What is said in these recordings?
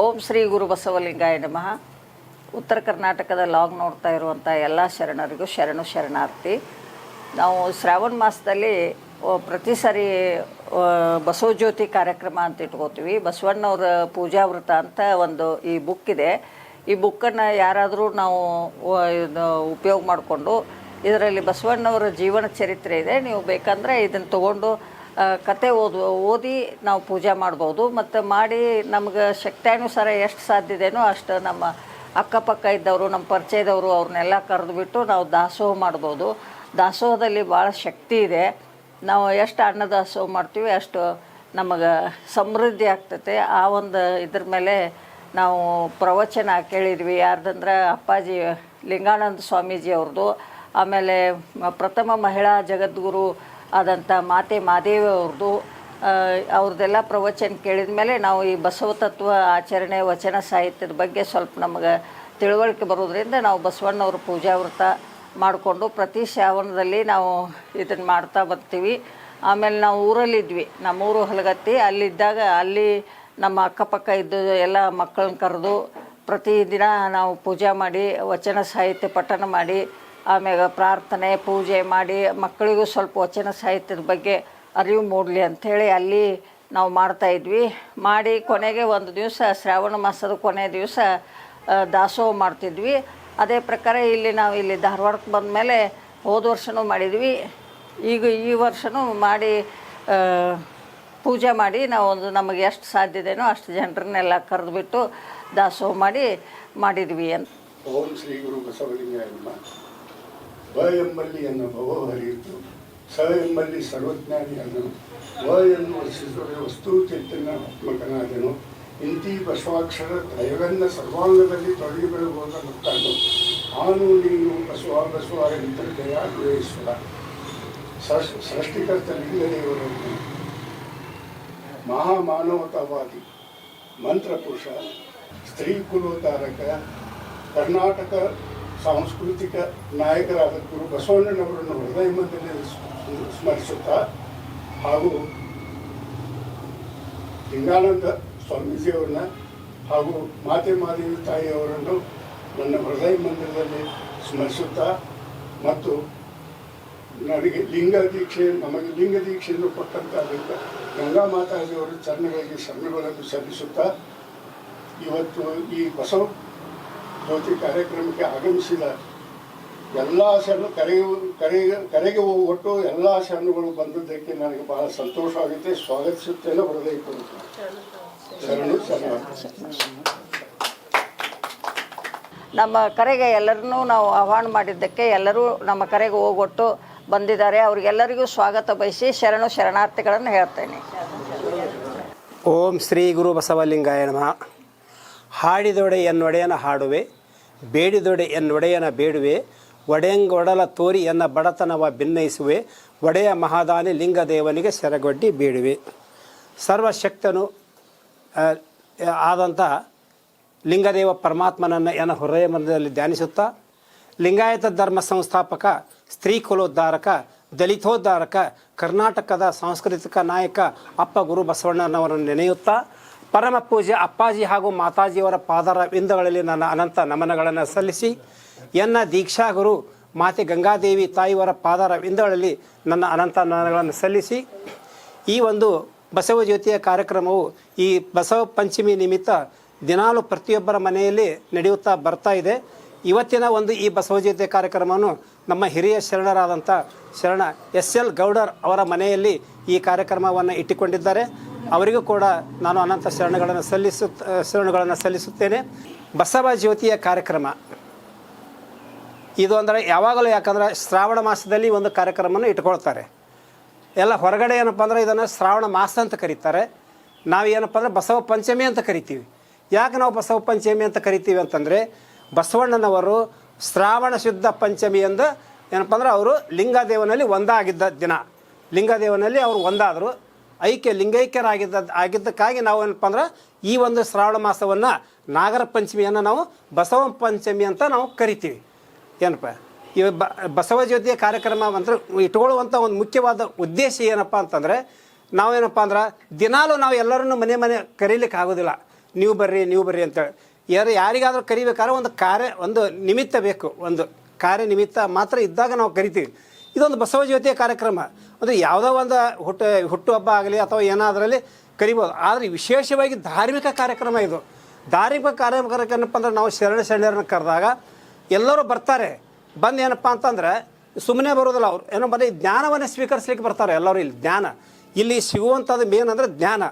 ಓಂ ಶ್ರೀ ಗುರು ಬಸವಲಿಂಗಾಯ ನಮಃ. ಉತ್ತರ ಕರ್ನಾಟಕದ ಲಾಗ್ ನೋಡ್ತಾ ಇರುವಂಥ ಎಲ್ಲ ಶರಣರಿಗೂ ಶರಣು ಶರಣಾರ್ಥಿ. ನಾವು ಶ್ರಾವಣ ಮಾಸದಲ್ಲಿ ಪ್ರತಿ ಸಾರಿ ಬಸವಜ್ಯೋತಿ ಬಸವ ಜ್ಯೋತಿ ಕಾರ್ಯಕ್ರಮ ಅಂತ ಇಟ್ಕೋತೀವಿ. ಬಸವಣ್ಣವ್ರ ಪೂಜಾವೃತ ಅಂತ ಒಂದು ಈ ಬುಕ್ ಇದೆ. ಈ ಬುಕ್ಕನ್ನು ಯಾರಾದರೂ ನಾವು ಉಪಯೋಗ ಮಾಡಿಕೊಂಡು, ಇದರಲ್ಲಿ ಬಸವಣ್ಣವರ ಜೀವನ ಚರಿತ್ರೆ ಇದೆ. ನೀವು ಬೇಕಂದರೆ ಇದನ್ನು ತೊಗೊಂಡು ಕತೆ ಓದು, ಓದಿ ನಾವು ಪೂಜೆ ಮಾಡ್ಬೋದು. ಮತ್ತು ಮಾಡಿ ನಮ್ಗೆ ಶಕ್ತ್ಯಾನುಸಾರ ಎಷ್ಟು ಸಾಧ್ಯದೇನೋ ಅಷ್ಟು ನಮ್ಮ ಅಕ್ಕಪಕ್ಕ ಇದ್ದವರು, ನಮ್ಮ ಪರಿಚಯದವರು ಅವ್ರನ್ನೆಲ್ಲ ಕರೆದುಬಿಟ್ಟು ನಾವು ದಾಸೋಹ ಮಾಡ್ಬೋದು. ದಾಸೋಹದಲ್ಲಿ ಭಾಳ ಶಕ್ತಿ ಇದೆ. ನಾವು ಎಷ್ಟು ಅನ್ನ ದಾಸೋಹ ಮಾಡ್ತೀವಿ, ಅಷ್ಟು ನಮಗೆ ಸಮೃದ್ಧಿ ಆಗ್ತತೆ. ಆ ಒಂದು ಇದ್ರ ಮೇಲೆ ನಾವು ಪ್ರವಚನ ಕೇಳಿದ್ವಿ. ಯಾರ್ದಂದ್ರೆ ಅಪ್ಪಾಜಿ ಲಿಂಗಾನಂದ ಸ್ವಾಮೀಜಿ ಅವ್ರದ್ದು. ಆಮೇಲೆ ಪ್ರಥಮ ಮಹಿಳಾ ಜಗದ್ಗುರು ಆದಂಥ ಮಾತೆ ಮಾದೇವಿ ಅವ್ರದ್ದು ಅವ್ರದ್ದೆಲ್ಲ ಪ್ರವಚನ ಕೇಳಿದ ಮೇಲೆ ನಾವು ಈ ಬಸವ ತತ್ವ ಆಚರಣೆ, ವಚನ ಸಾಹಿತ್ಯದ ಬಗ್ಗೆ ಸ್ವಲ್ಪ ನಮಗೆ ತಿಳುವಳಿಕೆ ಬರೋದ್ರಿಂದ ನಾವು ಬಸವಣ್ಣವ್ರ ಪೂಜಾವೃತ ಮಾಡಿಕೊಂಡು ಪ್ರತಿ ಶ್ರಾವಣದಲ್ಲಿ ನಾವು ಇದನ್ನು ಮಾಡ್ತಾ ಬರ್ತೀವಿ. ಆಮೇಲೆ ನಾವು ಊರಲ್ಲಿದ್ವಿ, ನಮ್ಮೂರು ಹಲಗತ್ತಿ, ಅಲ್ಲಿದ್ದಾಗ ಅಲ್ಲಿ ನಮ್ಮ ಅಕ್ಕಪಕ್ಕ ಇದ್ದು ಎಲ್ಲ ಮಕ್ಕಳನ್ನ ಕರೆದು ಪ್ರತಿದಿನ ನಾವು ಪೂಜೆ ಮಾಡಿ, ವಚನ ಸಾಹಿತ್ಯ ಪಠಣ ಮಾಡಿ ಆಮ್ಯಾಗ ಪ್ರಾರ್ಥನೆ, ಪೂಜೆ ಮಾಡಿ ಮಕ್ಕಳಿಗೂ ಸ್ವಲ್ಪ ವಚನ ಸಾಹಿತ್ಯದ ಬಗ್ಗೆ ಅರಿವು ಮೂಡಲಿ ಅಂಥೇಳಿ ಅಲ್ಲಿ ನಾವು ಮಾಡ್ತಾ ಇದ್ವಿ. ಮಾಡಿ ಕೊನೆಗೆ ಒಂದು ದಿವಸ ಶ್ರಾವಣ ಮಾಸದ ಕೊನೆ ದಿವಸ ದಾಸೋಹ ಮಾಡ್ತಿದ್ವಿ. ಅದೇ ಪ್ರಕಾರ ಇಲ್ಲಿ ನಾವು ಇಲ್ಲಿ ಧಾರವಾಡಕ್ಕೆ ಬಂದಮೇಲೆ ಹೋದ ವರ್ಷನೂ ಮಾಡಿದ್ವಿ. ಈಗ ಈ ವರ್ಷನೂ ಮಾಡಿ ಪೂಜೆ ಮಾಡಿ ನಾವು ಒಂದು ನಮಗೆ ಎಷ್ಟು ಸಾಧ್ಯತೆನೋ ಅಷ್ಟು ಜನರನ್ನೆಲ್ಲ ಕರೆದುಬಿಟ್ಟು ದಾಸೋಹ ಮಾಡಿ ಮಾಡಿದ್ವಿ ಅಂತ. ಓಂ ಶ್ರೀ ಗುರು ಬಸವಲಿಂಗಾಯ ನಮಃ. ಬ ಎಂಬಲ್ಲಿ ಎನ್ನು ಭವಹರಿಯಿತು ಸ ಎಂಬಲ್ಲಿ ಸರ್ವಜ್ಞಾನಿ ವ ಎನ್ನುವ ವಸ್ತು ಚೈತನ್ಯಾತ್ಮಕನಾದನು ಇಂತಿ ಬಸವಾಕ್ಷರ ದಯವನ್ನ ಸರ್ವಾಂಗದಲ್ಲಿ ತೊಡಗಿ ಬೆಳಗುವಾಗ ಮುಕ್ತಾನು ಆನು ನೀನು ಬಸವ ಬಸವ ಎಂತರ್ಜಯ ಅನ್ವಯಿಸುವ ಸೃಷ್- ಸೃಷ್ಟಿಕರ್ತ ಲಿಂಗದೇವರು ಮಹಾಮಾನವತಾವಾದಿ. ಮಂತ್ರಪುರುಷ ಸ್ತ್ರೀ ಕುಲೋತಾರಕ ಕರ್ನಾಟಕ ಸಾಂಸ್ಕೃತಿಕ ನಾಯಕರಾದ ಗುರು ಬಸವಣ್ಣನವರನ್ನು ಹೃದಯ ಮಂದಿರದಲ್ಲಿ ಸ್ಮ- ಸ್ಮರಿಸುತ್ತಾ ಹಾಗೂ ಲಿಂಗಾನಂದ ಸ್ವಾಮೀಜಿಯವರನ್ನ ಹಾಗೂ ಮಾತೆ ಮಾದೇವಿ ತಾಯಿಯವರನ್ನು ನನ್ನ ಹೃದಯ ಮಂದಿರದಲ್ಲಿ ಸ್ಮರಿಸುತ್ತಾ ಮತ್ತು ನನಗೆ ಲಿಂಗ ದೀಕ್ಷೆ, ನಮಗೆ ಲಿಂಗ ದೀಕ್ಷೆಯನ್ನು ಕೊಟ್ಟಂತಹ ಲಿಂಗ ಗಂಗಾ ಮಾತಾಜಿಯವರ ಚರಣಗಳಿಗೆ ಶರಣಗಳನ್ನು ಸಲ್ಲಿಸುತ್ತಾ ಇವತ್ತು ಈ ಬಸವ ಜ್ಯೋತಿ ಕಾರ್ಯಕ್ರಮಕ್ಕೆ ಆಗಮಿಸಿದ ಎಲ್ಲ ಶರಣು ಕರೆಗೆ ಕರೆಗೆ ಕರೆಗೆ ಒಟ್ಟು ಎಲ್ಲ ಶರಣುಗಳು ಬಂದದ್ದಕ್ಕೆ ನನಗೆ ಬಹಳ ಸಂತೋಷವಾಗುತ್ತೆ ಸ್ವಾಗತಿಸುತ್ತೇನೆ ಹೃದಯಪೂರ್ವಕ ಶರಣು ಶರಣ. ನಮ್ಮ ಕರೆಗೆ ಎಲ್ಲರನ್ನೂ ನಾವು ಆಹ್ವಾನ ಮಾಡಿದ್ದಕ್ಕೆ ಎಲ್ಲರೂ ನಮ್ಮ ಕರೆಗೆ ಹೋಗೊಟ್ಟು ಬಂದಿದ್ದಾರೆ. ಅವ್ರಿಗೆಲ್ಲರಿಗೂ ಸ್ವಾಗತ ಬಯಸಿ ಶರಣು ಶರಣಾರ್ಥಿಗಳನ್ನು ಹೇಳ್ತೇನೆ. ಓಂ ಶ್ರೀ ಗುರು ಬಸವಲಿಂಗಾಯ ನಮಃ. ಹಾಡಿದೊಡೆ ಎನ್ನೊಡೆಯನ ಹಾಡುವೆ, ಬೇಡಿದೊಡೆ ಎನ್ನೊಡೆಯನ ಬೇಡುವೆ ಒಡೆಯಂಗೊಡಲ ತೋರಿ ಎನ್ನ ಬಡತನವ ಭಿನ್ನಯಿಸುವೆ ಒಡೆಯ ಮಹಾದಾನಿ ಲಿಂಗದೇವನಿಗೆ ಸೆರಗೊಡ್ಡಿ ಬೇಡುವೆ. ಸರ್ವಶಕ್ತನು ಆದಂಥ ಲಿಂಗದೇವ ಪರಮಾತ್ಮನನ್ನು ಎನ್ನ ಹೃದಯ ಮನದಲ್ಲಿ ಧ್ಯಾನಿಸುತ್ತಾ, ಲಿಂಗಾಯತ ಧರ್ಮ ಸಂಸ್ಥಾಪಕ, ಸ್ತ್ರೀ ಕುಲೋದ್ಧಾರಕ, ದಲಿತೋದ್ಧಾರಕ, ಕರ್ನಾಟಕದ ಸಾಂಸ್ಕೃತಿಕ ನಾಯಕ ಅಪ್ಪ ಗುರು ಬಸವಣ್ಣನವರನ್ನು ನೆನೆಯುತ್ತಾ ಪರಮ ಪೂಜೆ ಅಪ್ಪಾಜಿ ಹಾಗೂ ಮಾತಾಜಿಯವರ ಪಾದರ ವಿಂದಗಳಲ್ಲಿ ನನ್ನ ಅನಂತ ನಮನಗಳನ್ನು ಸಲ್ಲಿಸಿ, ಎನ್ನ ದೀಕ್ಷಾಗುರು ಮಾತೆ ಗಂಗಾದೇವಿ ತಾಯಿಯವರ ಪಾದರ ವಿಂದಗಳಲ್ಲಿ ನನ್ನ ಅನಂತ ನಮನಗಳನ್ನು ಸಲ್ಲಿಸಿ, ಈ ಒಂದು ಬಸವ ಜ್ಯೋತಿಯ ಕಾರ್ಯಕ್ರಮವು ಈ ಬಸವ ಪಂಚಮಿ ನಿಮಿತ್ತ ದಿನಾಲು ಪ್ರತಿಯೊಬ್ಬರ ಮನೆಯಲ್ಲಿ ನಡೆಯುತ್ತಾ ಬರ್ತಾ ಇದೆ. ಇವತ್ತಿನ ಒಂದು ಈ ಬಸವ ಜ್ಯೋತಿಯ ಕಾರ್ಯಕ್ರಮವನ್ನು ನಮ್ಮ ಹಿರಿಯ ಶರಣರಾದಂಥ ಶರಣ ಎಸ್ ಎಲ್ ಗೌಡರ್ ಅವರ ಮನೆಯಲ್ಲಿ ಈ ಕಾರ್ಯಕ್ರಮವನ್ನು ಇಟ್ಟುಕೊಂಡಿದ್ದಾರೆ. ಅವರಿಗೂ ಕೂಡ ನಾನು ಅನಂತ ಶರಣಗಳನ್ನು ಸಲ್ಲಿಸುತ್ತ ಶರಣಗಳನ್ನು ಸಲ್ಲಿಸುತ್ತೇನೆ. ಬಸವ ಜ್ಯೋತಿಯ ಕಾರ್ಯಕ್ರಮ. ಇದು ಅಂದರೆ ಯಾವಾಗಲೂ ಯಾಕಂದ್ರೆ ಶ್ರಾವಣ ಮಾಸದಲ್ಲಿ ಒಂದು ಕಾರ್ಯಕ್ರಮವನ್ನು ಇಟ್ಕೊಳ್ತಾರೆ. ಎಲ್ಲ ಹೊರಗಡೆ ಏನಪ್ಪ ಅಂದ್ರೆ ಇದನ್ನು ಶ್ರಾವಣ ಮಾಸ ಅಂತ ಕರೀತಾರೆ. ನಾವು ಏನಪ್ಪ ಅಂದರೆ ಬಸವ ಪಂಚಮಿ ಅಂತ ಕರಿತೀವಿ. ಯಾಕೆ ನಾವು ಬಸವ ಪಂಚಮಿ ಅಂತ ಕರಿತೀವಿ ಅಂತಂದರೆ ಬಸವಣ್ಣನವರು ಶ್ರಾವಣ ಶುದ್ಧ ಪಂಚಮಿ ಎಂದು ಏನಪ್ಪ ಅಂದ್ರೆ ಅವರು ಲಿಂಗದೇವನಲ್ಲಿ ಒಂದಾಗಿದ್ದ ದಿನ. ಲಿಂಗದೇವನಲ್ಲಿ ಅವರು ಒಂದಾದರು. ಐಕ್ಯ ಲಿಂಗೈಕ್ಯರಾಗಿದ್ದ, ಆಗಿದ್ದಕ್ಕಾಗಿ ನಾವು ಏನಪ್ಪ ಅಂದ್ರೆ ಈ ಒಂದು ಶ್ರಾವಣ ಮಾಸವನ್ನು ನಾಗರ ಪಂಚಮಿಯನ್ನು ನಾವು ಬಸವ ಪಂಚಮಿ ಅಂತ ನಾವು ಕರಿತೀವಿ. ಏನಪ್ಪ? ಈ ಬ, ಬಸವ ಜ್ಯೋತಿಯ ಕಾರ್ಯಕ್ರಮ ಅಂತ ಇಟ್ಕೊಳ್ಳುವಂಥ ಒಂದು ಮುಖ್ಯವಾದ ಉದ್ದೇಶ ಏನಪ್ಪ ಅಂತಂದರೆ ನಾವೇನಪ್ಪ ಅಂದ್ರೆ ದಿನಾಲೂ ನಾವು ಎಲ್ಲರನ್ನು ಮನೆ ಮನೆ ಕರೀಲಿಕ್ಕೆ ಆಗೋದಿಲ್ಲ. ನೀವು ಬರ್ರಿ ನೀವು ಬರ್ರಿ ಅಂತೇಳಿ ಯಾರು, ಯಾರಿಗಾದರೂ ಕರಿಬೇಕಾದ್ರೆ ಒಂದು ಕಾರ್ಯ, ಒಂದು ನಿಮಿತ್ತ ಬೇಕು. ಒಂದು ಕಾರ್ಯ ನಿಮಿತ್ತ ಮಾತ್ರ ಇದ್ದಾಗ ನಾವು ಕರಿತೀವಿ. ಇದೊಂದು ಬಸವ ಜ್ಯೋತಿಯ ಕಾರ್ಯಕ್ರಮ. ಅಂದರೆ ಯಾವುದೋ ಒಂದು ಹುಟ್ಟು, ಹುಟ್ಟುಹಬ್ಬ ಆಗಲಿ ಅಥವಾ ಏನಾದರಲ್ಲಿ ಕರಿಬೋದು. ಆದರೆ ವಿಶೇಷವಾಗಿ ಧಾರ್ಮಿಕ ಕಾರ್ಯಕ್ರಮ ಇದು. ಧಾರ್ಮಿಕ ಕಾರ್ಯಕ್ರಮ ಏನಪ್ಪ ಅಂದ್ರೆ ನಾವು ಶರಣ ಶರಣರನ್ನು ಕರೆದಾಗ ಎಲ್ಲರೂ ಬರ್ತಾರೆ. ಬಂದು ಏನಪ್ಪ ಅಂತಂದ್ರೆ ಸುಮ್ಮನೆ ಬರೋದಿಲ್ಲ ಅವ್ರು. ಏನೋ ಬರೀ ಜ್ಞಾನವನ್ನು ಸ್ವೀಕರಿಸ್ಲಿಕ್ಕೆ ಬರ್ತಾರೆ ಎಲ್ಲರೂ ಇಲ್ಲಿ. ಜ್ಞಾನ. ಇಲ್ಲಿ ಸಿಗುವಂಥದ್ದು ಮೇನ್ ಅಂದರೆ ಜ್ಞಾನ.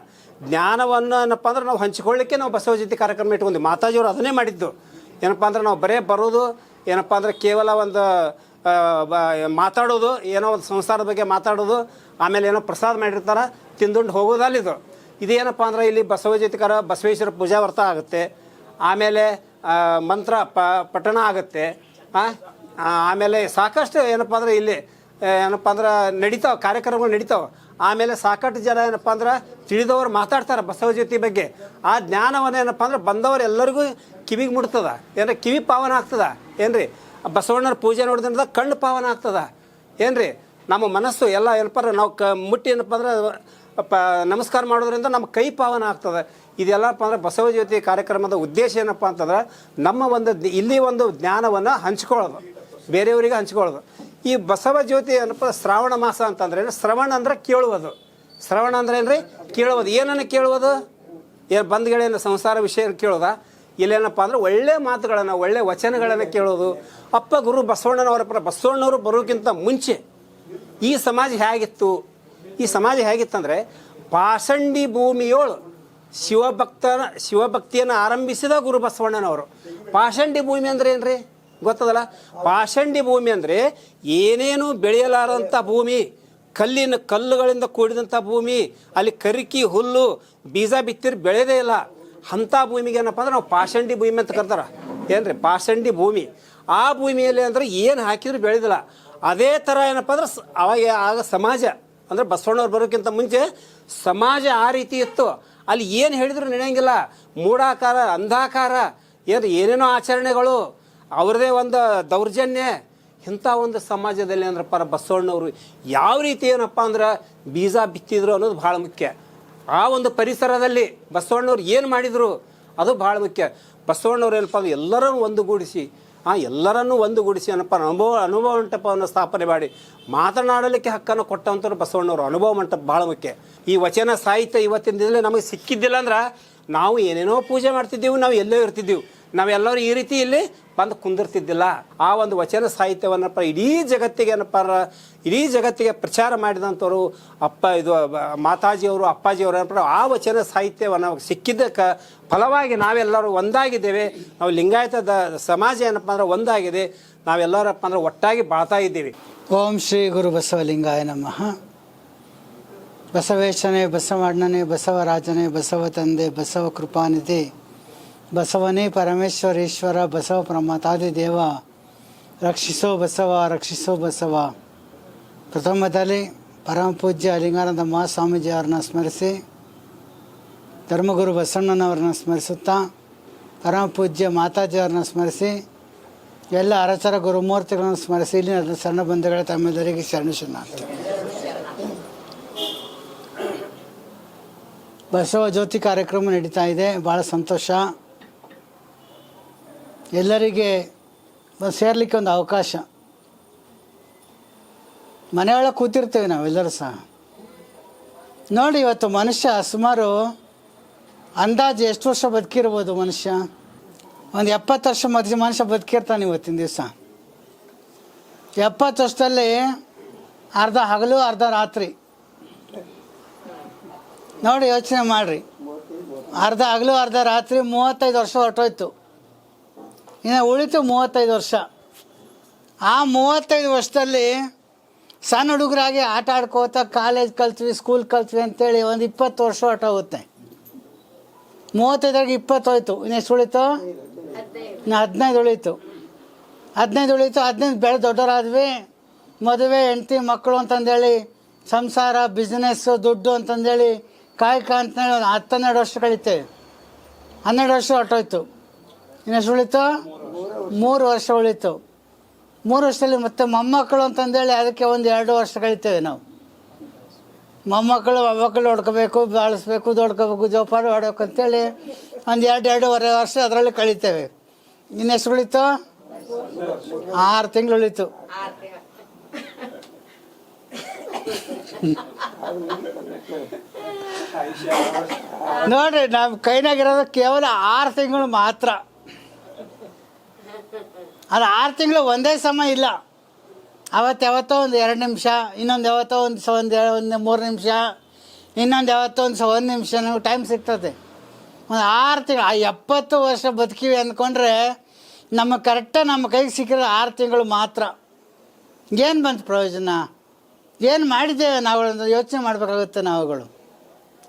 ಜ್ಞಾನವನ್ನು ಏನಪ್ಪ ಅಂದ್ರೆ ನಾವು ಹಂಚಿಕೊಳ್ಳಿಕ್ಕೆ ನಾವು ಬಸವ ಜಯಂತಿ ಕಾರ್ಯಕ್ರಮ ಇಟ್ಕೊಂಡು ಮಾತಾಜಿಯವರು ಅದನ್ನೇ ಮಾಡಿದ್ದು. ಏನಪ್ಪ ಅಂದ್ರೆ ನಾವು ಬರೇ ಬರೋದು ಏನಪ್ಪ ಅಂದ್ರೆ ಕೇವಲ ಒಂದು ಮಾತಾಡೋದು, ಏನೋ ಒಂದು ಸಂಸಾರದ ಬಗ್ಗೆ ಮಾತಾಡೋದು, ಆಮೇಲೆ ಏನೋ ಪ್ರಸಾದ ಮಾಡಿರ್ತಾರೆ, ತಿಂದುಂಡು ಹೋಗೋದಲ್ಲಿದು ಇದೇನಪ್ಪ ಅಂದ್ರೆ ಇಲ್ಲಿ ಬಸವ ಬಸವೇಶ್ವರ ಪೂಜಾ ವ್ರತ ಆಗುತ್ತೆ. ಆಮೇಲೆ ಮಂತ್ರ ಪ, ಪಠಣ ಆಗುತ್ತೆ. ಆಮೇಲೆ ಸಾಕಷ್ಟು ಏನಪ್ಪ ಅಂದ್ರೆ ಇಲ್ಲಿ ಏನಪ್ಪ ಅಂದ್ರೆ ನಡೀತಾವೆ, ಕಾರ್ಯಕ್ರಮಗಳು ನಡೀತಾವೆ. ಆಮೇಲೆ ಸಾಕಷ್ಟು ಜನ ಏನಪ್ಪ ಅಂದ್ರೆ ತಿಳಿದವರು ಮಾತಾಡ್ತಾರೆ ಬಸವ ಜ್ಯೋತಿ ಬಗ್ಗೆ. ಆ ಜ್ಞಾನವನ್ನು ಏನಪ್ಪ ಅಂದ್ರೆ ಬಂದವರು ಎಲ್ಲರಿಗೂ ಕಿವಿಗೆ ಮುಟ್ತದ. ಏನ್ರಿ ಕಿವಿ ಪಾವನ ಆಗ್ತದ. ಏನ್ರಿ? ಬಸವಣ್ಣನ ಪೂಜೆ ನೋಡಿದ್ರಿಂದ ಕಣ್ಣು ಪಾವನ ಆಗ್ತದ. ರೀ ನಮ್ಮ ಮನಸ್ಸು ಎಲ್ಲ ಎಲ್ಪರ, ನಾವು ಕ, ಮುಟ್ಟಿ ಏನಪ್ಪ ಅಂದ್ರೆ ಪ, ನಮಸ್ಕಾರ ಮಾಡೋದ್ರಿಂದ ನಮ್ಮ ಕೈ ಪಾವನ ಆಗ್ತದೆ. ಇದೆಲ್ಲಪ್ಪ ಅಂದ್ರೆ ಬಸವ ಜ್ಯೋತಿ ಕಾರ್ಯಕ್ರಮದ ಉದ್ದೇಶ ಏನಪ್ಪ ಅಂತಂದ್ರೆ ನಮ್ಮ ಒಂದು ಇಲ್ಲಿ ಒಂದು ಜ್ಞಾನವನ್ನು ಹಂಚ್ಕೊಳ್ಳೋದು. ಬೇರೆಯವರಿಗೆ ಹಂಚ್ಕೊಳ್ಳೋದು. ಈ ಬಸವ ಜ್ಯೋತಿ ಏನಪ್ಪ ಶ್ರಾವಣ ಮಾಸ ಅಂತಂದ್ರೆ ಏನು? ಶ್ರವಣ ಅಂದ್ರೆ ಕೇಳುವುದು. ಶ್ರವಣ ಅಂದ್ರೆ ರೀ ಕೇಳುವುದು. ಏನನ್ನು ಕೇಳುವುದು? ಏನು ಬಂದ್ಗಳೇನು ಸಂಸಾರ ವಿಷಯ ಕೇಳೋದ? ಇಲ್ಲೇನಪ್ಪ ಅಂದ್ರೆ ಒಳ್ಳೆ ಮಾತುಗಳನ್ನು, ಒಳ್ಳೆ ವಚನಗಳನ್ನು ಕೇಳೋದು. ಅಪ್ಪ ಗುರು ಬಸವಣ್ಣನವರ ಪರ ಬಸವಣ್ಣವರು ಬರೋಕ್ಕಿಂತ ಮುಂಚೆ ಈ ಸಮಾಜ ಹೇಗಿತ್ತು? ಈ ಸಮಾಜ ಹೇಗಿತ್ತಂದರೆ ಪಾಷಂಡಿ ಭೂಮಿಯೋಳು ಶಿವಭಕ್ತನ, ಶಿವಭಕ್ತಿಯನ್ನು ಆರಂಭಿಸಿದ ಗುರು ಬಸವಣ್ಣನವರು. ಪಾಷಂಡಿ ಭೂಮಿ ಅಂದ್ರೆ ಏನ್ರಿ? ಗೊತ್ತದಲ್ಲ? ಪಾಷಂಡಿ ಭೂಮಿ ಅಂದರೆ ಏನೇನು ಬೆಳೆಯಲಾರಂಥ ಭೂಮಿ, ಕಲ್ಲಿನ ಕಲ್ಲುಗಳಿಂದ ಕೂಡಿದಂಥ ಭೂಮಿ, ಅಲ್ಲಿ ಕರಿಕಿ ಹುಲ್ಲು, ಬೀಜ ಬಿತ್ತಿರ್ ಬೆಳೆದೇ ಇಲ್ಲ. ಅಂಥ ಭೂಮಿಗೆ ಏನಪ್ಪ ಅಂದ್ರೆ ನಾವು ಪಾಷಂಡಿ ಭೂಮಿ ಅಂತ ಕರ್ತಾರ. ಏನ್ರಿ? ಪಾಷಂಡಿ ಭೂಮಿ. ಆ ಭೂಮಿಯಲ್ಲಿ ಅಂದ್ರೆ ಏನು ಹಾಕಿದ್ರು ಬೆಳೆದಿಲ್ಲ. ಅದೇ ಥರ ಏನಪ್ಪ ಅಂದ್ರೆ ಅವಾಗ ಆಗ ಸಮಾಜ, ಅಂದ್ರೆ ಬಸವಣ್ಣವ್ರು ಬರೋಕ್ಕಿಂತ ಮುಂಚೆ ಸಮಾಜ ಆ ರೀತಿ ಇತ್ತು. ಅಲ್ಲಿ ಏನು ಹೇಳಿದ್ರು ನಡೆಯಂಗಿಲ್ಲ ಮೂಢಾಕಾರ, ಅಂಧಾಕಾರ, ಏನು ಏನೇನೋ ಆಚರಣೆಗಳು, ಅವ್ರದೇ ಒಂದು ದೌರ್ಜನ್ಯ. ಇಂಥ ಒಂದು ಸಮಾಜದಲ್ಲಿ ಅಂದ್ರಪ್ಪ ಬಸವಣ್ಣವರು ಯಾವ ರೀತಿ ಏನಪ್ಪ ಅಂದ್ರೆ ಬೀಜ ಬಿತ್ತಿದ್ರು ಅನ್ನೋದು ಭಾಳ ಮುಖ್ಯ. ಆ ಒಂದು ಪರಿಸರದಲ್ಲಿ ಬಸವಣ್ಣವ್ರು ಏನು ಮಾಡಿದರು, ಅದು ಭಾಳ ಮುಖ್ಯ. ಬಸವಣ್ಣವ್ರು ಏನಪ್ಪ ಅಂದ್ರೆ ಎಲ್ಲರನ್ನು ಒಂದುಗೂಡಿಸಿ, ಆ ಎಲ್ಲರನ್ನೂ ಒಂದುಗೂಡಿಸಿ ಏನಪ್ಪ ಅನುಭವ ಅನುಭವ ಮಂಟಪವನ್ನು ಸ್ಥಾಪನೆ ಮಾಡಿ, ಮಾತನಾಡಲಿಕ್ಕೆ ಹಕ್ಕನ್ನು ಕೊಟ್ಟಂಥವ್ರು ಬಸವಣ್ಣವರು. ಅನುಭವ ಮಂಟಪ ಭಾಳ ಮುಖ್ಯ. ಈ ವಚನ ಸಾಹಿತ್ಯ ಇವತ್ತಿನ ದಿನದಲ್ಲಿ ನಮಗೆ ಸಿಕ್ಕಿದ್ದಿಲ್ಲ ಅಂದ್ರೆ ನಾವು ಏನೇನೋ ಪೂಜೆ ಮಾಡ್ತಿದ್ದೀವಿ, ನಾವು ಎಲ್ಲೋ ಇರ್ತಿದ್ದೀವಿ. ನಾವೆಲ್ಲರೂ ಈ ರೀತಿ ಇಲ್ಲಿ ಬಂದು ಕುಂದಿರ್ತಿದ್ದಿಲ್ಲ. ಆ ಒಂದು ವಚನ ಸಾಹಿತ್ಯವನ್ನಪ್ಪ ಇಡೀ ಜಗತ್ತಿಗೆ ಏನಪ್ಪ ಇಡೀ ಜಗತ್ತಿಗೆ ಪ್ರಚಾರ ಮಾಡಿದಂಥವ್ರು ಅಪ್ಪ ಇದು, ಮಾತಾಜಿಯವರು, ಅಪ್ಪಾಜಿಯವರು ಏನಪ್ಪ ಆ ವಚನ ಸಾಹಿತ್ಯವನ್ನು ಸಿಕ್ಕಿದ್ದಕ್ಕೆ ಫಲವಾಗಿ ನಾವೆಲ್ಲರೂ ಒಂದಾಗಿದ್ದೇವೆ. ನಾವು ಲಿಂಗಾಯತ ದ, ಸಮಾಜ ಏನಪ್ಪ ಅಂದ್ರೆ ಒಂದಾಗಿದೆ. ನಾವೆಲ್ಲರಪ್ಪ ಅಂದ್ರೆ ಒಟ್ಟಾಗಿ ಬಾಳ್ತಾ ಇದ್ದೀವಿ. ಓಂ ಶ್ರೀ ಗುರು ಬಸವಲಿಂಗಾಯ ನಮಃ. ಬಸವೇಶನೇ ಬಸವಣ್ಣನೇ ಬಸವರಾಜನೇ ಬಸವ ತಂದೆ ಬಸವ ಕೃಪಾನಿಧಿ. ಬಸವನೇ ಪರಮೇಶ್ವರೇಶ್ವರ, ಬಸವ ಪ್ರಮಾತಾದಿ ದೇವ, ರಕ್ಷಿಸೋ ಬಸವ ರಕ್ಷಿಸೋ ಬಸವ. ಪ್ರಥಮದಲ್ಲಿ ಪರಮ ಪೂಜ್ಯ ಲಿಂಗಾನಂದ ಮಹಾಸ್ವಾಮೀಜಿ ಅವರನ್ನ ಸ್ಮರಿಸಿ, ಧರ್ಮಗುರು ಬಸವಣ್ಣನವರನ್ನ ಸ್ಮರಿಸುತ್ತಾ, ಪರಮ ಪೂಜ್ಯ ಮಾತಾಜಿಯವರನ್ನ ಸ್ಮರಿಸಿ, ಎಲ್ಲ ಅರಚರ ಗುರುಮೂರ್ತಿಗಳನ್ನು ಸ್ಮರಿಸಿ, ಇಲ್ಲಿನ ಸಣ್ಣ ಬಂಧುಗಳ ತಮ್ಮೆಲ್ಲರಿಗೆ ಶರಣ ಬಸವ ಜ್ಯೋತಿ ಕಾರ್ಯಕ್ರಮ ನಡೀತಾ ಇದೆ. ಭಾಳ ಸಂತೋಷ. ಎಲ್ಲರಿಗೆ ಬಂದು ಸೇರಲಿಕ್ಕೆ ಒಂದು ಅವಕಾಶ. ಮನೆಯೊಳಗೆ ಕೂತಿರ್ತೇವೆ ನಾವೆಲ್ಲರೂ ಸಹ. ನೋಡಿ, ಇವತ್ತು ಮನುಷ್ಯ ಸುಮಾರು ಅಂದಾಜು ಎಷ್ಟು ವರ್ಷ ಬದುಕಿರ್ಬೋದು ಮನುಷ್ಯ? ಒಂದು ಎಪ್ಪತ್ತು ವರ್ಷ ಮಧ್ಯ ಮನುಷ್ಯ ಬದುಕಿರ್ತಾನೆ ಇವತ್ತಿನ ದಿವಸ. ಎಪ್ಪತ್ತು ವರ್ಷದಲ್ಲಿ ಅರ್ಧ ಹಗಲು, ಅರ್ಧ ರಾತ್ರಿ. ನೋಡಿ ಯೋಚನೆ ಮಾಡಿರಿ. ಅರ್ಧ ಹಗಲು, ಅರ್ಧ ರಾತ್ರಿ ಮೂವತ್ತೈದು ವರ್ಷ ಹೊರಟೋಯ್ತು. ಇನ್ನು ಉಳಿತು ಮೂವತ್ತೈದು ವರ್ಷ. ಆ ಮೂವತ್ತೈದು ವರ್ಷದಲ್ಲಿ ಸಣ್ಣ ಹುಡುಗರಾಗಿ ಆಟ ಆಡ್ಕೋತ ಕಾಲೇಜ್ ಕಲ್ತ್ವಿ ಸ್ಕೂಲ್ ಕಲ್ತ್ವಿ ಅಂತೇಳಿ ಒಂದು ಇಪ್ಪತ್ತು ವರ್ಷ ಹೊರಟೋಗುತ್ತೆ ಮೂವತ್ತೈದರಾಗ ಇಪ್ಪತ್ತು ಹೋಯ್ತು. ಇನ್ನೆಷ್ಟು ಉಳಿತು? ಇನ್ನು ಹದಿನೈದು ಉಳಿತು. ಹದಿನೈದು ಉಳಿತು, ಹದಿನೈದು ಬೆಳೆ ದೊಡ್ಡವರಾದ್ವಿ. ಮದುವೆ, ಹೆಂಡತಿ, ಮಕ್ಕಳು ಅಂತಂದೇಳಿ, ಸಂಸಾರ ಬಿಸ್ನೆಸ್ಸು ದುಡ್ಡು ಅಂತಂದೇಳಿ, ಕಾಯಕ ಅಂತೇಳಿ ಒಂದು ಹತ್ತು ಹನ್ನೆರಡು ವರ್ಷ ಕಳೀತೇವೆ. ಹನ್ನೆರಡು ವರ್ಷ ಹೊರಟೋಯ್ತು ಇನ್ನೆಷ್ಟು ಉಳಿತು? ಮೂರು ವರ್ಷ ಉಳಿತು. ಮೂರು ವರ್ಷದಲ್ಲಿ ಮತ್ತೆ ಮೊಮ್ಮಕ್ಕಳು ಅಂತಂದೇಳಿ ಅದಕ್ಕೆ ಒಂದು ಎರಡು ವರ್ಷ ಕಳಿತೇವೆ ನಾವು. ಮೊಮ್ಮಕ್ಕಳು ಮೊಮ್ಮಕ್ಕಳು ಹೊಡ್ಕೋಬೇಕು, ಬಾಳಿಸ್ಬೇಕು, ದೊಡ್ಕೋಬೇಕು, ಜೋಪಾನ ಮಾಡ್ಬೇಕು ಅಂತೇಳಿ ಒಂದು ಎರಡು, ಎರಡೂವರೆ ವರ್ಷ ಅದರಲ್ಲಿ ಕಳಿತೇವೆ. ಇನ್ನೆಷ್ಟು ಉಳಿತು? ಆರು ತಿಂಗಳು ಉಳಿತು. ನೋಡ್ರಿ ನಮ್ಮ ಕೈನಾಗಿರೋದು ಕೇವಲ ಆರು ತಿಂಗಳು ಮಾತ್ರ. ಅದು ಆರು ತಿಂಗಳು ಒಂದೇ ಸಮ ಇಲ್ಲ. ಅವತ್ತು ಯಾವತ್ತೋ ಒಂದು ಎರಡು ನಿಮಿಷ, ಇನ್ನೊಂದು ಯಾವತ್ತೋ ಒಂದು ಸ, ಒಂದು ಒಂದು ಮೂರು ನಿಮಿಷ, ಇನ್ನೊಂದು ಯಾವತ್ತೋ ಒಂದು ಸ, ಒಂದು ನಿಮಿಷ ನಮಗೆ ಟೈಮ್ ಸಿಗ್ತದೆ. ಒಂದು ಆರು ತಿಂಗಳು, ಆ ಎಪ್ಪತ್ತು ವರ್ಷ ಬದುಕಿವಿ ಅಂದ್ಕೊಂಡ್ರೆ ನಮ್ಮ ಕರೆಕ್ಟಾಗಿ ನಮ್ಮ ಕೈಗೆ ಸಿಕ್ಕಿರೋ ಆರು ತಿಂಗಳು ಮಾತ್ರ. ಏನು ಬಂತು ಪ್ರಯೋಜನ? ಏನು ಮಾಡಿದ್ದೇವೆ ನಾವುಗಳು ಯೋಚನೆ ಮಾಡಬೇಕಾಗುತ್ತೆ ನಾವುಗಳು.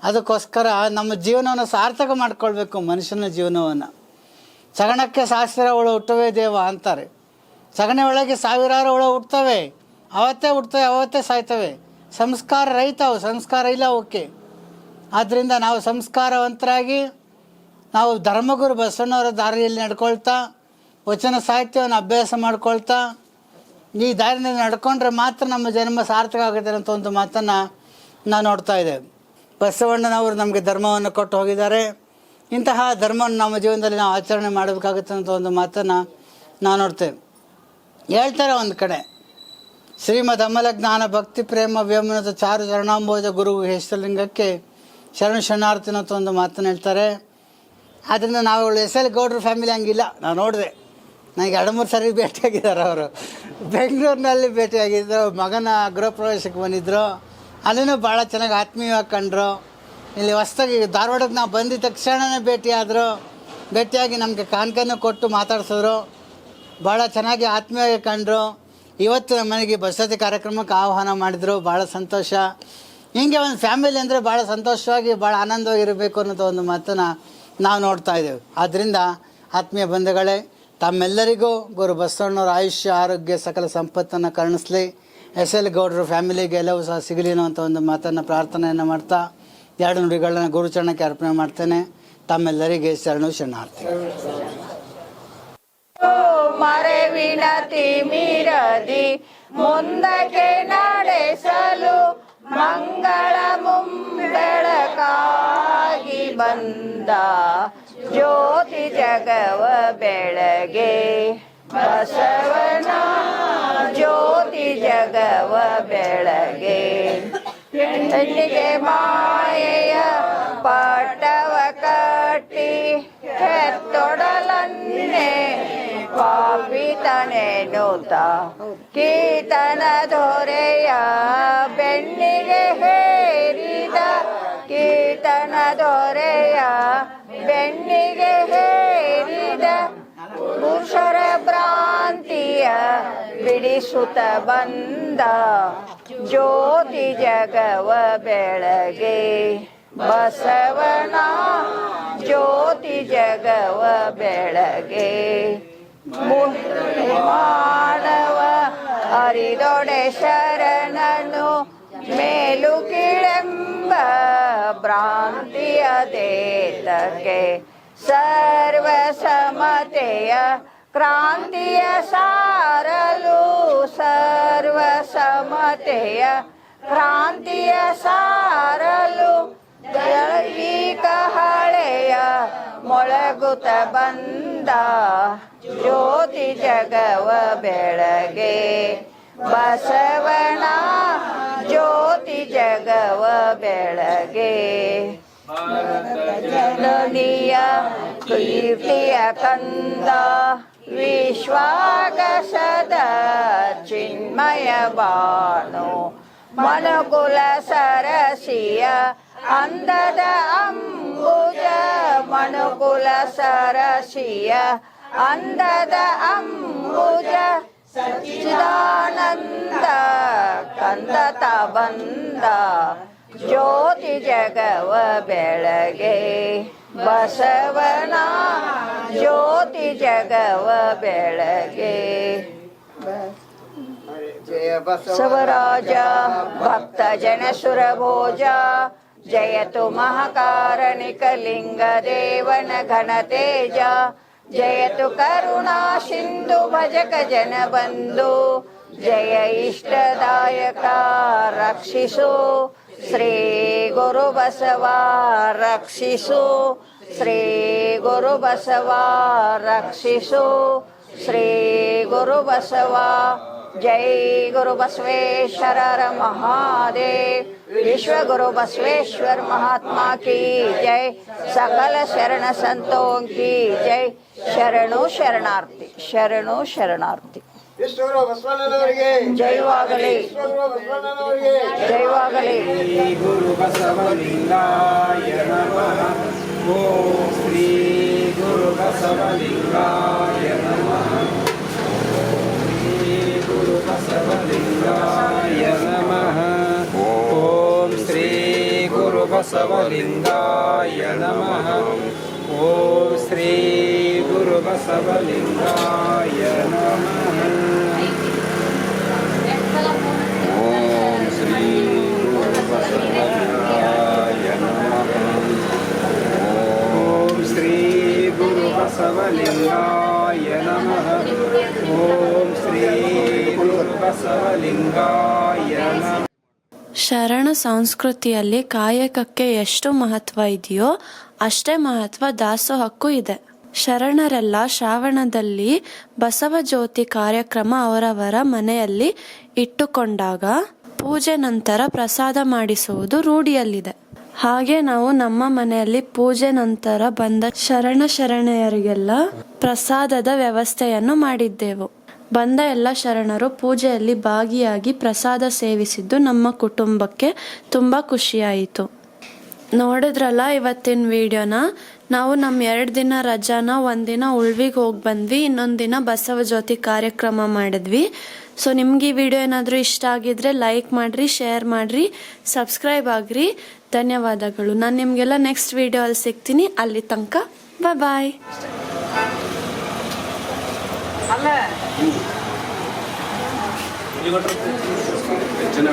ಅದಕ್ಕೋಸ್ಕರ ನಮ್ಮ ಜೀವನವನ್ನು ಸಾರ್ಥಕ ಮಾಡ್ಕೊಳ್ಬೇಕು ಮನುಷ್ಯನ ಜೀವನವನ್ನು. ಸಗಣಕ್ಕೆ ಸಹಸ್ರ ಹುಳ ಹುಟ್ಟುವೆ ದೇವ ಅಂತಾರೆ. ಸಗಣಿ ಒಳಗೆ ಸಾವಿರಾರು ಹುಳ ಹುಟ್ಟುತ್ತವೆ. ಅವತ್ತೇ ಹುಟ್ಟುತ್ತವೆ, ಅವತ್ತೇ ಸಾಯ್ತವೆ. ಸಂಸ್ಕಾರ ರೈತವು ಸಂಸ್ಕಾರ ಇಲ್ಲ ಓಕೆ ಆದ್ದರಿಂದ ನಾವು ಸಂಸ್ಕಾರವಂತರಾಗಿ, ನಾವು ಧರ್ಮಗುರು ಬಸವಣ್ಣವರ ದಾರಿಯಲ್ಲಿ ನಡ್ಕೊಳ್ತಾ, ವಚನ ಸಾಹಿತ್ಯವನ್ನು ಅಭ್ಯಾಸ ಮಾಡ್ಕೊಳ್ತಾ, ಈ ದಾರಿನಲ್ಲಿ ನಡ್ಕೊಂಡ್ರೆ ಮಾತ್ರ ನಮ್ಮ ಜನ್ಮ ಸಾರ್ಥಕ ಆಗುತ್ತೆ ಅಂತ ಒಂದು ಮಾತನ್ನು ನಾವು ನೋಡ್ತಾ ಇದ್ದೇವೆ ಬಸವಣ್ಣನವರು ನಮಗೆ ಧರ್ಮವನ್ನು ಕೊಟ್ಟು ಹೋಗಿದ್ದಾರೆ. ಇಂತಹ ಧರ್ಮವನ್ನು ನಮ್ಮ ಜೀವನದಲ್ಲಿ ನಾವು ಆಚರಣೆ ಮಾಡಬೇಕಾಗುತ್ತೆ ಅಂತ ಒಂದು ಮಾತನ್ನು ನಾವು ನೋಡ್ತೇವೆ ಹೇಳ್ತಾರೆ ಒಂದು ಕಡೆ, ಶ್ರೀಮದ್ ಅಮಲ ಜ್ಞಾನ ಭಕ್ತಿ ಪ್ರೇಮ ವ್ಯಮನದ ಚಾರು ಶರಣಾಂಬೋಜ ಗುರು ಹೇಷ್ಟಲಿಂಗಕ್ಕೆ ಶರಣ ಶರಣಾರ್ಥಿನ ಅಂತ ಒಂದು ಮಾತನ್ನು ಹೇಳ್ತಾರೆ. ಆದ್ದರಿಂದ ನಾವು ಎಸ್ ಎಲ್ ಗೌಡ್ರ ಫ್ಯಾಮಿಲಿ ಹಂಗಿಲ್ಲ. ನಾನು ನೋಡಿದೆ, ನನಗೆ ಎರಡು ಮೂರು ಸರಿ ಭೇಟಿಯಾಗಿದ್ದಾರೆ ಅವರು. ಬೆಂಗಳೂರಿನಲ್ಲಿ ಭೇಟಿಯಾಗಿದ್ದರು ಮಗನ ಗೃಹ ಪ್ರವೇಶಕ್ಕೆ ಬಂದಿದ್ದರು ಅಲ್ಲಿನೂ ಭಾಳ ಚೆನ್ನಾಗಿ ಆತ್ಮೀಯವಾಗಿ ಕಂಡ್ರು. ಇಲ್ಲಿ ಹೊಸ್ದಾಗಿ ಧಾರವಾಡಕ್ಕೆ ನಾವು ಬಂದಿದ್ದ ತಕ್ಷಣವೇ ಭೇಟಿಯಾದರು. ಭೇಟಿಯಾಗಿ ನಮಗೆ ಕಾನ್ಕನ್ನು ಕೊಟ್ಟು ಮಾತಾಡ್ಸಿದ್ರು. ಭಾಳ ಚೆನ್ನಾಗಿ ಆತ್ಮೀಯ ಕಂಡರು. ಇವತ್ತು ನಮ್ಮನೆಗೆ ಬಸತಿ ಕಾರ್ಯಕ್ರಮಕ್ಕೆ ಆಹ್ವಾನ ಮಾಡಿದರು. ಭಾಳ ಸಂತೋಷ. ಹೀಗೆ ಒಂದು ಫ್ಯಾಮಿಲಿ ಅಂದರೆ ಭಾಳ ಸಂತೋಷವಾಗಿ ಭಾಳ ಆನಂದವಾಗಿರಬೇಕು ಅನ್ನೋದು ಒಂದು ಮಾತನ್ನು ನಾವು ನೋಡ್ತಾ ಇದ್ದೇವೆ. ಆದ್ದರಿಂದ ಆತ್ಮೀಯ ಬಂಧುಗಳೇ, ತಮ್ಮೆಲ್ಲರಿಗೂ ಗುರು ಬಸವಣ್ಣವ್ರ ಆಯುಷ್ಯ, ಆರೋಗ್ಯ, ಸಕಲ ಸಂಪತ್ತನ್ನು ಕರುಣಿಸಲಿ. ಎಸ್ ಎಲ್ ಗೌಡರು ಫ್ಯಾಮಿಲಿಗೆ ಎಲ್ಲವೂ ಸಹ ಸಿಗಲಿ ಅನ್ನೋಂಥ ಒಂದು ಮಾತನ್ನು ಪ್ರಾರ್ಥನೆಯನ್ನು ಮಾಡ್ತಾ ಎರಡು ನುಡಿಗಳನ್ನ ಗುರುಚರಣಕ್ಕೆ ಅರ್ಪಣೆ ಮಾಡ್ತೇನೆ. ತಮ್ಮೆಲ್ಲರಿಗೆ ಶರಣು ಶರಣಾರ್ಥಿ. ಮರೆವಿನ ತಿಮಿರದಿ ಮುಂದಕ್ಕೆ ನಡೆಸಲು ಮಂಗಳ ಮುಂಬೆಳಕಾಗಿ ಬಂದ ಜ್ಯೋತಿ ಜಗವ ಬೆಳಗೆ. ಬಸವನ ಜ್ಯೋತಿ ಜಗವ ಬೆಳಗೆ. ಹೆಣ್ಣಿಗೆ ಮಾಯೆಯ ಪಟ್ಟವ ಕಟ್ಟಿ ಹೆತ್ತೊಡಲನ್ನೇ ಪಾಪಿತನೆನುತ ಕೀರ್ತನ ದೊರೆಯ ಬೆನ್ನಿಗೆ ಹೇರಿದ ಕೀರ್ತನ ದೊರೆಯ ಬೆನ್ನಿಗೆ ಹೇರಿದ ಪುರುಷರ ಭ್ರಾಂತಿಯ ಬಿಡಿಸುತ್ತ ಬಂದ ಜ್ಯೋತಿ ಜಗವ ಬೆಳಗೆ ಬಸವನ ಜ್ಯೋತಿ ಜಗವ ಬೆಳಗೆ ಮಾನವ ಹರಿದೊಡೆ ಶರಣನು ಮೇಲು ಕಿಳೆಂಬ ಭ್ರಾಂತಿಯ ದೇತಕ್ಕೆ. ಸರ್ವ ಸಮತೆಯ ಕ್ರಾಂತಿಯ ಸರ್ವ ಸಮತೆಯ ಕ್ರಾಂತಿಯ ಸಾರಲು ಜೈವಿಕ ಹಳೆಯ ಮೊಳಗುತ ಬಂದ ಜ್ಯೋತಿ ಜಗವ ಬೆಳಗೆ ಬಸವಣ ಜ್ಯೋತಿ ಜಗವ ಬೆಳಗೆ ಜನನಿಯ ಕೀರ್ತಿಯ ಕಂದ ವಿಶ್ವಾಗಸದ ಚಿನ್ಮಯ ಬಾನು ಮನುಕುಲ ಸರಸಿಯ ಅಂದದ ಅಂಬುಜ ಮನುಕುಲ ಸರಸಿಯ ಅಂದದ ಅಂಬುಜ ಸಚ್ಚಿದಾನಂದ ಕಂದ ಬಂದ ಜ್ಯೋತಿ ಜಗವ ಬೆಳಗೆ. ಬಸವನ ಜ್ಯೋತಿ ಜಗವ ಬೆಳಗೆ ಬಸವರಾಜ ಭಕ್ತ ಜನ ಸುರಭೋಜ ಜಯತು ಮಹಾಕಾರಣಿಕಲಿಂಗ ದೇವನ ಘನ ತೇಜ ಜಯತು ಕರುಣಾ ಸಿಂಧು ಭಜಕ ಜನ ಬಂಧು ಜಯ ಇಷ್ಟದಾಯಕ ರಕ್ಷಿಸು ಶ್ರೀ ಗುರು ಬಸವ ರಕ್ಷಿಸು ಶ್ರೀ ಗುರು ಬಸವ ರಕ್ಷಿಸು ಶ್ರೀ ಗುರು ಬಸವ ಜೈ ಗುರು ಬಸವೇಶ್ವರರ ಮಹಾದೇವ್ ವಿಶ್ವ ಗುರು ಬಸವೇಶ್ವರ್ ಮಹಾತ್ಮ ಕಿ ಜೈ ಸಕಲ ಶರಣ ಸಂತೋಂ ಕಿ ಜೈ ಶರಣು ಶರಣಾರ್ಥಿ ಶರಣು ಶರಣಾರ್ಥಿ ವಿಶ್ವಗುರು ಬಸವಣ್ಣನವರಿಗೆ ಜೈವಾಗಲಿ ವಿಶ್ವಗುರು ಬಸವಣ್ಣನವರಿಗೆ ಜೈವಾಗಲಿ ಶ್ರೀ ಗುರು ಬಸವಲಿಂಗಾಯ ನಮಃ ಓಂ ಶ್ರೀ ಗುರು ಬಸವಲಿಂಗಾಯ ನಮಃ ಶ್ರೀ ಗುರು ಬಸವಲಿಂಗಾಯ ನಮಃ ಓಂ ಶ್ರೀ ಗುರು ಬಸವಲಿಂಗಾಯ ನಮಃ ಓಂ ಶ್ರೀ ಗುರು ಬಸವಲಿಂಗಾಯ ನಮಃ ಓಂ ಶ್ರೀ ಗುರು ಬಸವಲಿಂಗಾಯ ನಮಃ ಓಂ ಶ್ರೀ ಗುರು ಬಸವಲಿಂಗಾಯ ನಮಃ. ಓಂ ಶ್ರೀ ಬಸವಲಿಂಗಾಯ ನಮಃ. ಶರಣ ಸಂಸ್ಕೃತಿಯಲ್ಲಿ ಕಾಯಕಕ್ಕೆ ಎಷ್ಟು ಮಹತ್ವ ಇದೆಯೋ ಅಷ್ಟೇ ಮಹತ್ವ ದಾಸೋಹಕ್ಕೂ ಇದೆ. ಶರಣರೆಲ್ಲ ಶ್ರಾವಣದಲ್ಲಿ ಬಸವ ಜ್ಯೋತಿ ಕಾರ್ಯಕ್ರಮ ಅವರವರ ಮನೆಯಲ್ಲಿ ಇಟ್ಟುಕೊಂಡಾಗ ಪೂಜೆ ನಂತರ ಪ್ರಸಾದ ಮಾಡಿಸುವುದು ರೂಢಿಯಲ್ಲಿದೆ. ಹಾಗೆ ನಾವು ನಮ್ಮ ಮನೆಯಲ್ಲಿ ಪೂಜೆ ನಂತರ ಬಂದ ಶರಣ ಶರಣೆಯರಿಗೆಲ್ಲ ಪ್ರಸಾದದ ವ್ಯವಸ್ಥೆಯನ್ನು ಮಾಡಿದ್ದೆವು. ಬಂದ ಎಲ್ಲ ಶರಣರು ಪೂಜೆಯಲ್ಲಿ ಭಾಗಿಯಾಗಿ ಪ್ರಸಾದ ಸೇವಿಸಿದ್ದು ನಮ್ಮ ಕುಟುಂಬಕ್ಕೆ ತುಂಬ ಖುಷಿಯಾಯಿತು. ನೋಡಿದ್ರಲ್ಲ ಇವತ್ತಿನ ವಿಡಿಯೋನ? ನಾವು ನಮ್ಮ ಎರಡು ದಿನ ರಜಾನ ಒಂದಿನ ಉಳ್ವಿಗೆ ಹೋಗಿ ಬಂದ್ವಿ, ಇನ್ನೊಂದು ದಿನ ಬಸವ ಜ್ಯೋತಿ ಕಾರ್ಯಕ್ರಮ ಮಾಡಿದ್ವಿ. ಸೊ, ನಿಮ್ಗೆ ಈ ವಿಡಿಯೋ ಏನಾದರೂ ಇಷ್ಟ ಆಗಿದ್ರೆ ಲೈಕ್ ಮಾಡಿರಿ, ಶೇರ್ ಮಾಡಿರಿ, ಸಬ್ಸ್ಕ್ರೈಬ್ ಆಗ್ರಿ. ಧನ್ಯವಾದಗಳು. ನಾನು ನಿಮಗೆಲ್ಲ ನೆಕ್ಸ್ಟ್ ವಿಡಿಯೋ ಅಲ್ಲಿ ಸಿಗ್ತೀನಿ. ಅಲ್ಲಿ ತನಕ ಬಾಯ್ ಹೆಚ್ಚಿನ